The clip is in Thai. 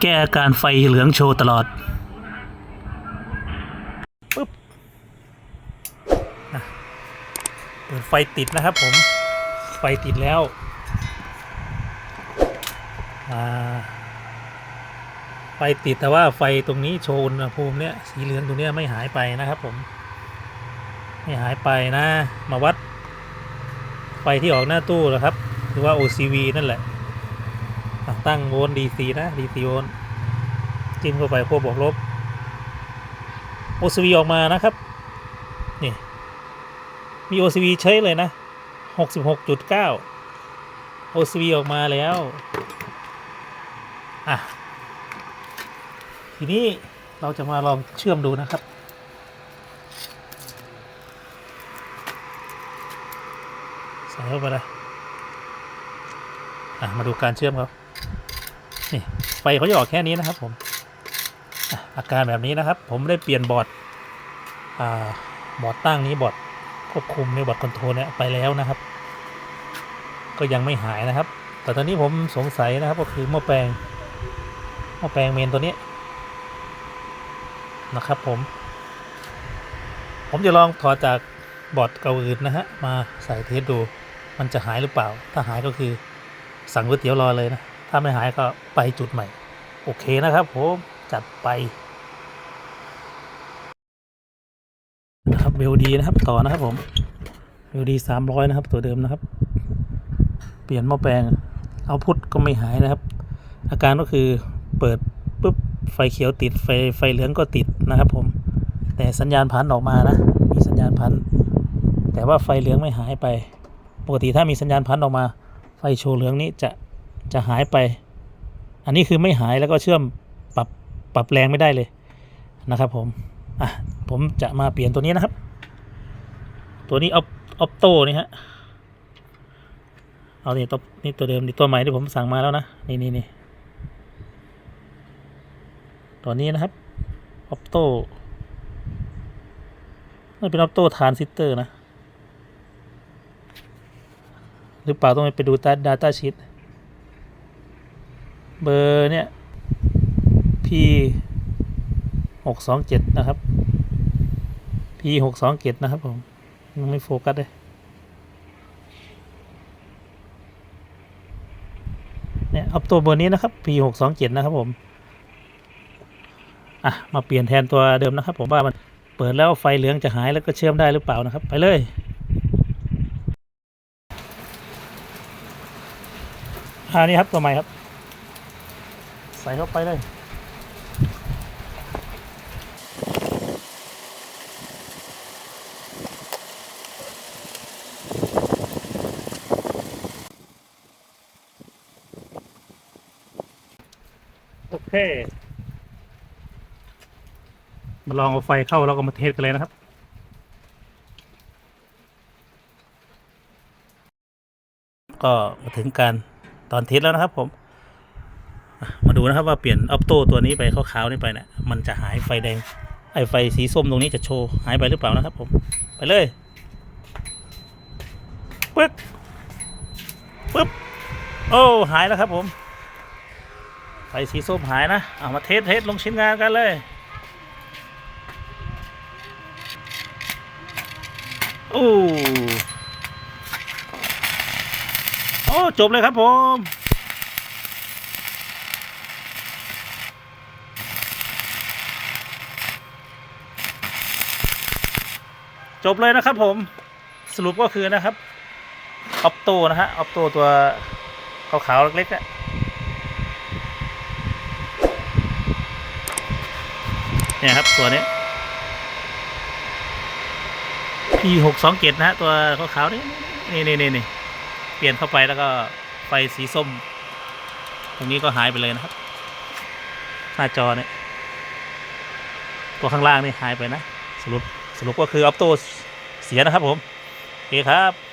แก้อาการไฟเหลืองโชว์ตลอดปึ๊บเปิดไฟติดนะครับผม ไฟติดแล้วอ่าไฟติดแต่ว่าไฟตรงนี้โชว์อุณหภูมิเนี่ยสีเหลืองตรงเนี้ยไม่หายไปนะครับผมไม่หายไปนะ มาวัดไฟที่ออกหน้าตู้นะครับ หรือว่า OCV นั่นแหละ ตั้งโวลต์ DC นะ DC โวลต์จิ้มเข้าไปพวกบวกลบ OCV ออกมานะครับ นี่ มี OCV เฉยเลยนะ66.9 OCV ออกมาแล้ว อะ ทีนี้เราจะมาลองเชื่อมดูนะครับ ใส่เข้าไปเลย อะมาดูการเชื่อมเขานี่ไฟเขาจะออกแค่นี้นะครับ ผมอะอาการแบบนี้นะครับ ผมได้เปลี่ยนบอร์ดอ่าบอร์ดตั้งนี้บอร์ดควบคุมในบอร์ดคอนโทรลเนี่ยไปแล้วนะครับ ก็ยังไม่หายนะครับ แต่ตอนนี้ผมสงสัยนะครับ ก็คือหม้อแปลงหม้อแปลงเมนตัวนี้นะครับผม ผมจะลองถอดจากบอร์ดเก่าอื่นนะฮะมาใส่เทสดู มันจะหายหรือเปล่า ถ้าหายก็คือ สั่งก๋วยเตี๋ยวรอเลยนะ ถ้าไม่หายก็ไปจุดใหม่ โอเคนะครับผมจัดไปนะครับเบลดีนะครับต่อนะครับผมเบลดีสามร้อยนะครับ ตัวเดิมนะครับ เปลี่ยนหม้อแปลงเอาพุทก็ไม่หายนะครับ อาการก็คือเปิดปุ๊บไฟเขียวติดไฟไฟเหลืองก็ติดนะครับผมแต่สัญญาณพันออกมานะ มีสัญญาณพันแต่ว่าไฟเหลืองไม่หายไป ปกติถ้ามีสัญญาณพันออกมา ไฟโชว์เหลืองนี้จะจะหายไป อันนี้คือไม่หายแล้วก็เชื่อมปรับปรับแรงไม่ได้เลยนะครับผมอะผมจะมาเปลี่ยนตัวนี้นะครับ ตัวนี้ออออโต้นี่ฮะเอานี่ตัวนี่ตัวเดิมนี่ตัวใหม่ที่ผมสั่งมาแล้วนะนี่นี่นี่ตัวนี้นะครับออโต้ไม่เป็นออโต้ทานซิสเตอร์นะ หรือเปล่าต้องไปดู Data Sheet เบอร์เนี่ย P หกสองเจ็ดนะครับ P หกสองเจ็ดนะครับผมยังไม่โฟกัสเลยเนี่ยเอาตัวเบอร์นี้นะครับ P หกสองเจ็ดนะครับผมอะมาเปลี่ยนแทนตัวเดิมนะครับ ผมว่ามันเปิดแล้วไฟเหลืองจะหายแล้วก็เชื่อมได้หรือเปล่านะครับ ไปเลย อันนี้ครับตัวใหม่ครับ ใส่เข้าไปเลยโอเค มาลองเอาไฟเข้าแล้วก็มาเทสกันเลยนะครับ ก็มาถึงการ ตอนเทสแล้วนะครับผม มาดูนะครับว่าเปลี่ยนออปโต้ตัวนี้ไปขาวๆนี่ไปเนะี่ยมันจะหายไฟแดง ไอไฟสีส้มตรงนี้จะโชว์หายไปหรือเปล่านะครับ ผม ไปเลยปึ๊บปึ๊บ โอ้ หายแล้วครับผม ไฟสีส้มหายนะ เอามาเทสเทสลงชิ้นงานกันเลย โอ้ โอ้ จบเลยครับผมจบเลยนะครับผมสรุปก็คือนะครับออปโตนะฮะออปโตตัวขาวๆเล็กๆอะเนี่ยครับตัวนี้ P หกสองเจ็ดนะฮะตัวขาวๆนี่นี่นี่นี่นี่ เปลี่ยนเข้าไปแล้วก็ไฟสีส้ม ตรงนี้ก็หายไปเลยนะครับ หน้าจอเนี่ยตัวข้างล่างนี่หายไปนะ สรุปสรุปก็คือออปโตเสียนะครับผมโอเคครับ